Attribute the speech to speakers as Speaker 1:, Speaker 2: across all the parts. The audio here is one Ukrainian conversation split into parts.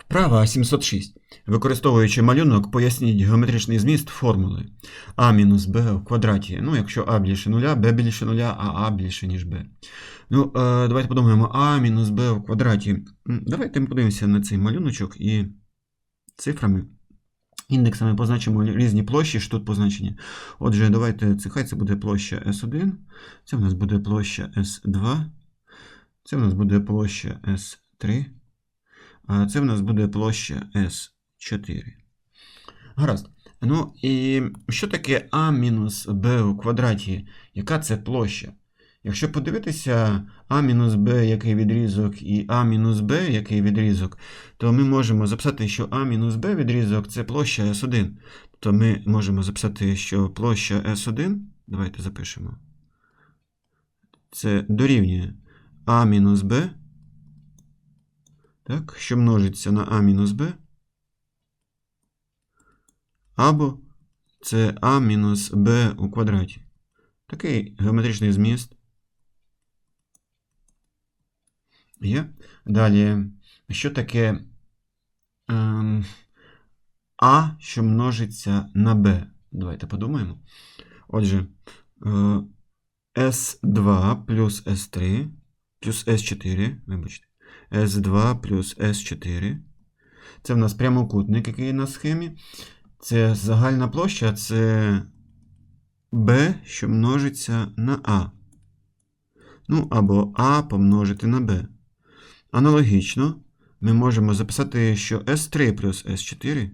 Speaker 1: Вправа 706. Використовуючи малюнок, поясніть геометричний зміст формули а мінус b в квадраті. Ну, якщо а більше нуля, b більше нуля, а а більше, ніж b. Ну, е, давайте подумаємо а мінус b в квадраті. Давайте ми подивимося на цей малюночок і цифрами. Індексами позначимо різні площі, що тут позначені. Отже, давайте це хай це буде площа S1, це в нас буде площа S2, це в нас буде площа S3. Це в нас буде площа S4. Гаразд. Ну і що таке А мінус Б у квадраті? Яка це площа? Якщо подивитися А мінус Б, який відрізок, і А мінус Б, який відрізок, то ми можемо записати, що А мінус Б відрізок це площа S1. То ми можемо записати, що площа S1, давайте запишемо. Це дорівнює А мінус Б так, що множиться на а мінус b, або це а мінус b у квадраті. Такий геометричний зміст. Є. Далі, що таке ем, а, що множиться на b? Давайте подумаємо. Отже, е, S2 плюс S3 плюс S4, вибачте. S2 плюс S4. Це в нас прямокутник, який на схемі. Це загальна площа, це B, що множиться на А. Ну, або А помножити на B. Аналогічно, ми можемо записати, що S3 плюс S4.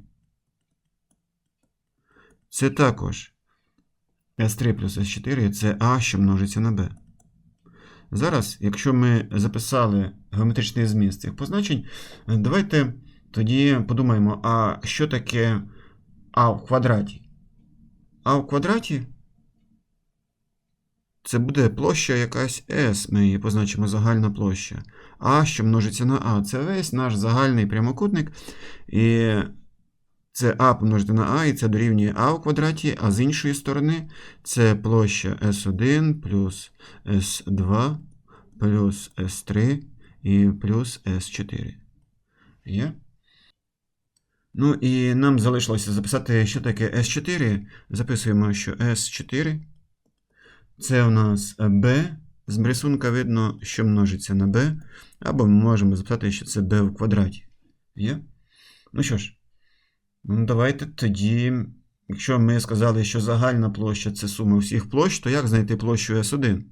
Speaker 1: Це також S3 плюс S4 це А, що множиться на B. Зараз, якщо ми записали геометричний зміст цих позначень, давайте тоді подумаємо, а що таке А в квадраті? А в квадраті це буде площа якась S, ми її позначимо загальна площа. А, що множиться на А, це весь наш загальний прямокутник. І це А помножити на А, і це дорівнює А у квадраті, а з іншої сторони це площа S1 плюс S2 плюс S3 і плюс S4. Є? Ну і нам залишилося записати, що таке S4. Записуємо, що S4 це у нас B. З рисунка видно, що множиться на B. Або ми можемо записати, що це B в квадраті. Є? Ну що ж, ну давайте тоді, якщо ми сказали, що загальна площа це сума всіх площ, то як знайти площу S1?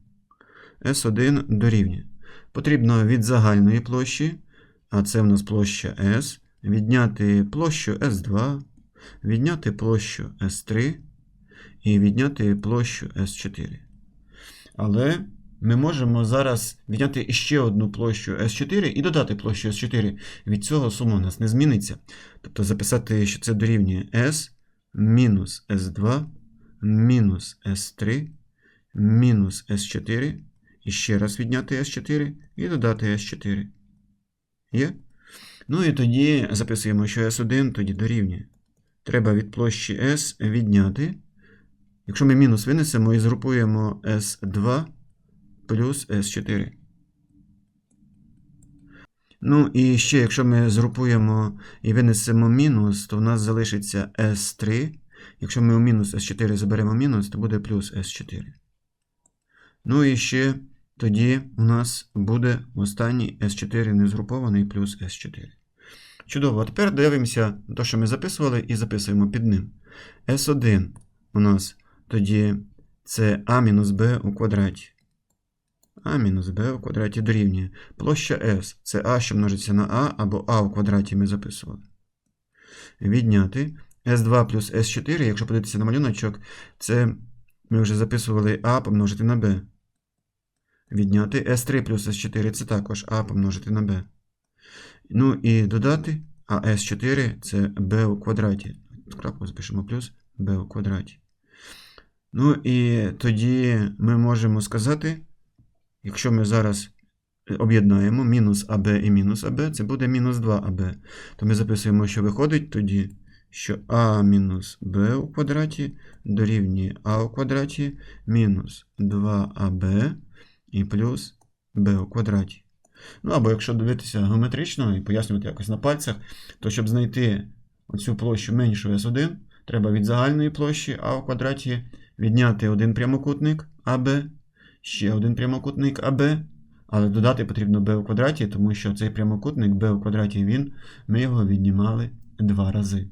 Speaker 1: S1 дорівнює. Потрібно від загальної площі, а це в нас площа S, відняти площу S2, відняти площу S3 і відняти площу S4. Але ми можемо зараз відняти ще одну площу S4 і додати площу S4. Від цього сума у нас не зміниться. Тобто записати, що це дорівнює S мінус S2 мінус S3 мінус S4. І ще раз відняти S4 і додати S4. Є? Ну і тоді записуємо, що S1 тоді дорівнює. Треба від площі S відняти. Якщо ми мінус винесемо і згрупуємо S2 плюс S4. Ну і ще, якщо ми згрупуємо і винесемо мінус, то в нас залишиться S3. Якщо ми у мінус S4 заберемо мінус, то буде плюс S4. Ну і ще тоді у нас буде останній S4 не згрупований плюс S4. Чудово, а тепер дивимося те, що ми записували, і записуємо під ним. S1 у нас тоді це А мінус Б у квадраті. А мінус Б у квадраті дорівнює. Площа S це А, що множиться на А, або А у квадраті ми записували. Відняти. S2 плюс S4, якщо подивитися на малюночок, це ми вже записували А помножити на Б. Відняти S3 плюс S4 це також А помножити на B. Ну і додати, а S4 це B у квадраті. Крапку запишемо плюс B у квадраті. Ну і тоді ми можемо сказати, якщо ми зараз об'єднаємо мінус АБ і мінус АБ, це буде мінус 2АБ. То ми записуємо, що виходить тоді, що А мінус Б у квадраті дорівнює А у квадраті мінус 2АБ і плюс b у квадраті. Ну або якщо дивитися геометрично і пояснювати якось на пальцях, то щоб знайти оцю площу меншу S1, треба від загальної площі А в квадраті відняти один прямокутник АБ, ще один прямокутник АБ, але додати потрібно b у квадраті, тому що цей прямокутник b у квадраті він, ми його віднімали два рази.